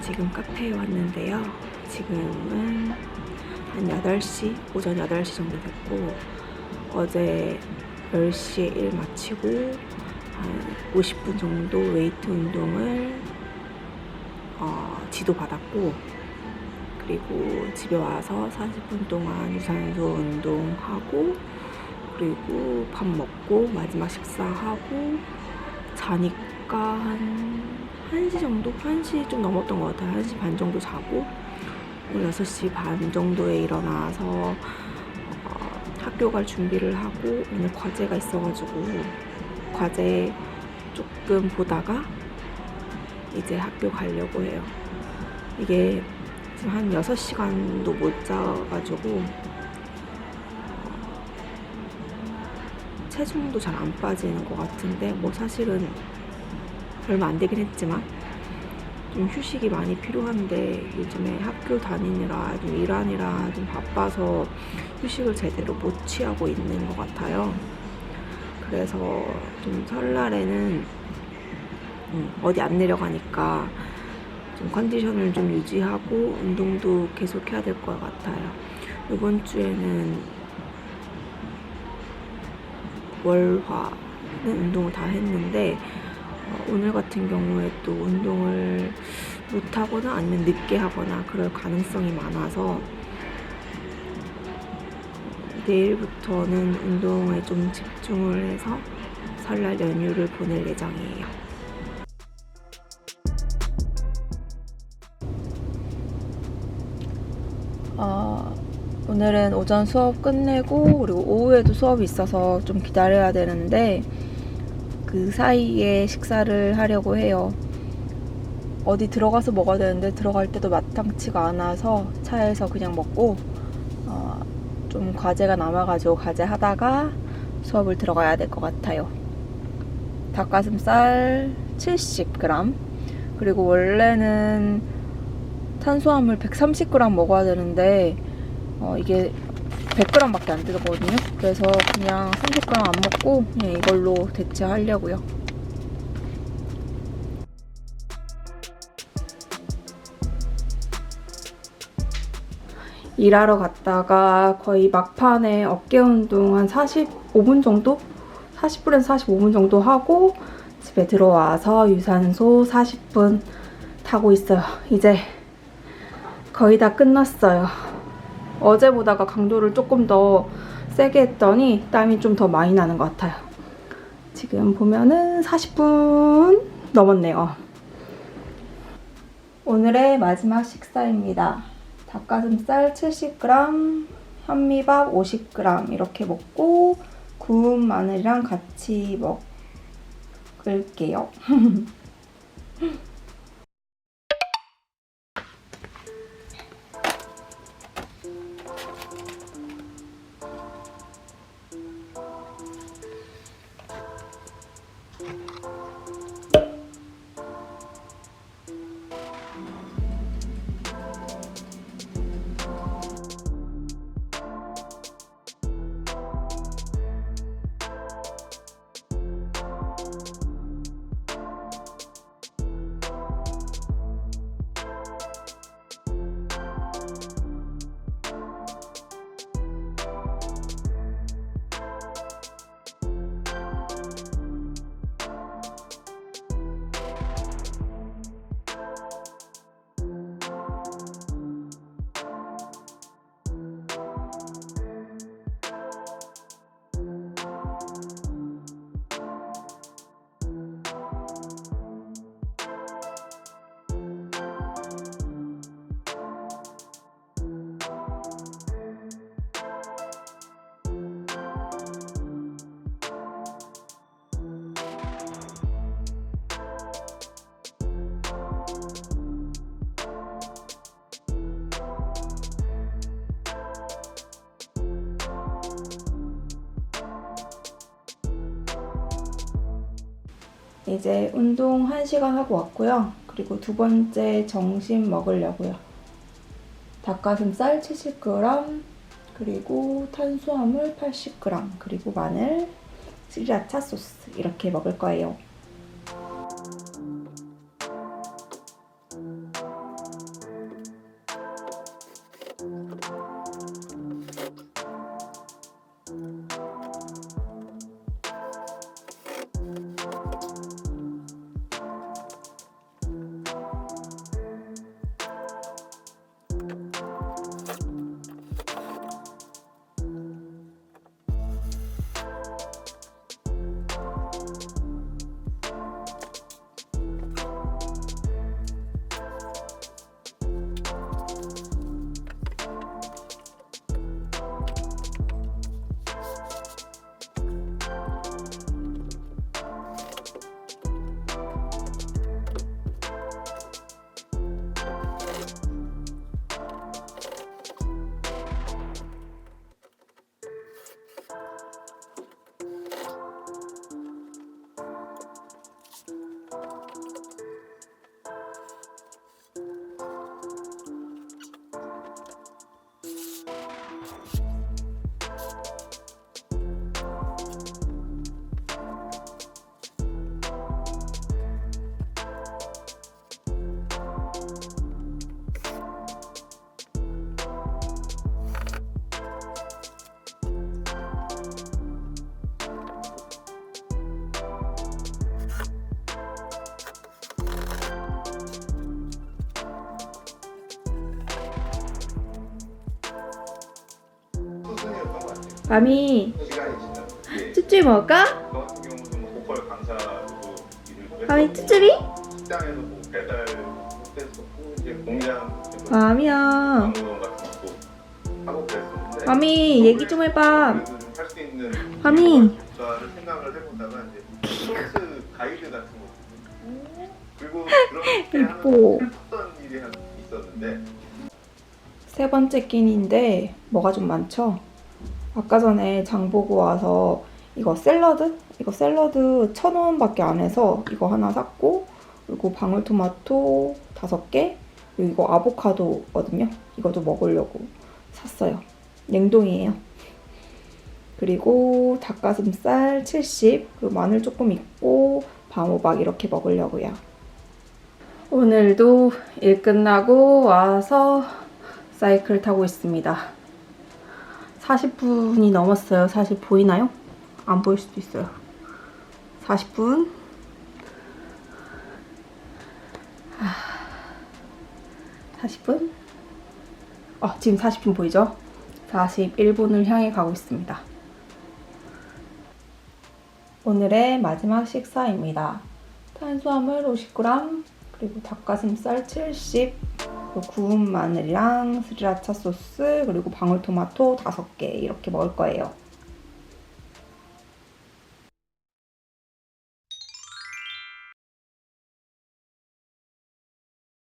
지금 카페에 왔는데요. 지금은 한 8시, 오전 8시 정도 됐고, 어제 10시에 일 마치고, 한 50분 정도 웨이트 운동을 어, 지도 받았고, 그리고 집에 와서 40분 동안 유산소 운동하고, 그리고 밥 먹고, 마지막 식사하고, 자니까 한 1시 정도? 1시 좀 넘었던 것 같아요. 1시 반 정도 자고 오늘 6시 반 정도에 일어나서 어, 학교 갈 준비를 하고 오늘 과제가 있어가지고 과제 조금 보다가 이제 학교 가려고 해요. 이게 지금 한 6시간도 못 자가지고 체중도 잘 안 빠지는 것 같은데 뭐 사실은 얼마 안 되긴 했지만 좀 휴식이 많이 필요한데 요즘에 학교 다니느라 좀 일하느라 좀 바빠서 휴식을 제대로 못 취하고 있는 것 같아요. 그래서 좀 설날에는 음, 어디 안 내려가니까 좀 컨디션을 좀 유지하고 운동도 계속 해야 될 것 같아요. 이번 주에는 월화는 운동을 다 했는데 어, 오늘 같은 경우에 또 운동을 못 하거나 아니면 늦게 하거나 그럴 가능성이 많아서 내일부터는 운동에 좀 집중을 해서 설날 연휴를 보낼 예정이에요. 아, 오늘은 오전 수업 끝내고 그리고 오후에도 수업이 있어서 좀 기다려야 되는데 그 사이에 식사를 하려고 해요. 어디 들어가서 먹어야 되는데 들어갈 때도 마땅치가 않아서 차에서 그냥 먹고 어, 좀 과제가 남아가지고 과제 하다가 수업을 들어가야 될 것 같아요. 닭가슴살 70g 그리고 원래는 탄수화물 130g 먹어야 되는데 어, 이게 100g밖에 안 되거든요. 그래서 그냥 30g 안 먹고 그냥 이걸로 대체하려고요. 일하러 갔다가 거의 막판에 어깨 운동 한 45분 정도? 40분에서 45분 정도 하고 집에 들어와서 유산소 40분 타고 있어요. 이제 거의 다 끝났어요. 어제보다가 강도를 조금 더 세게 했더니 땀이 좀 더 많이 나는 것 같아요. 지금 보면은 40분 넘었네요. 오늘의 마지막 식사입니다. 닭가슴살 70g, 현미밥 50g 이렇게 먹고 구운 마늘이랑 같이 먹을게요. 이제 운동 1시간 하고 왔고요. 그리고 두 번째 점심 먹으려고요. 닭가슴살 70g, 그리고 탄수화물 80g, 그리고 마늘, 스리라차 소스 이렇게 먹을 거예요. 밤이 쭈쭈이 먹을까? 밤이 쭈쭈이? 밤이야. 밤이 얘기 좀 해봐. 밤이. 있었는데 세 번째 끼니인데 뭐가 좀 많죠? 아까 전에 장 보고 와서 이거 샐러드? 이거 샐러드 천 원밖에 안 해서 이거 하나 샀고 그리고 방울토마토 다섯 개 그리고 이거 아보카도거든요. 이것도 먹으려고 샀어요. 냉동이에요. 그리고 닭가슴살 70 그리고 마늘 조금 있고 방호박 이렇게 먹으려고요. 오늘도 일 끝나고 와서 사이클 타고 있습니다. 40분이 넘었어요. 사실 보이나요? 안 보일 수도 있어요. 40분. 하... 40분? 어, 지금 40분 보이죠? 41분을 향해 가고 있습니다. 오늘의 마지막 식사입니다. 탄수화물 50g, 그리고 닭가슴살 70, 그리고 구운 마늘이랑 스리라차 소스, 그리고 방울토마토 5개 이렇게 먹을 거예요.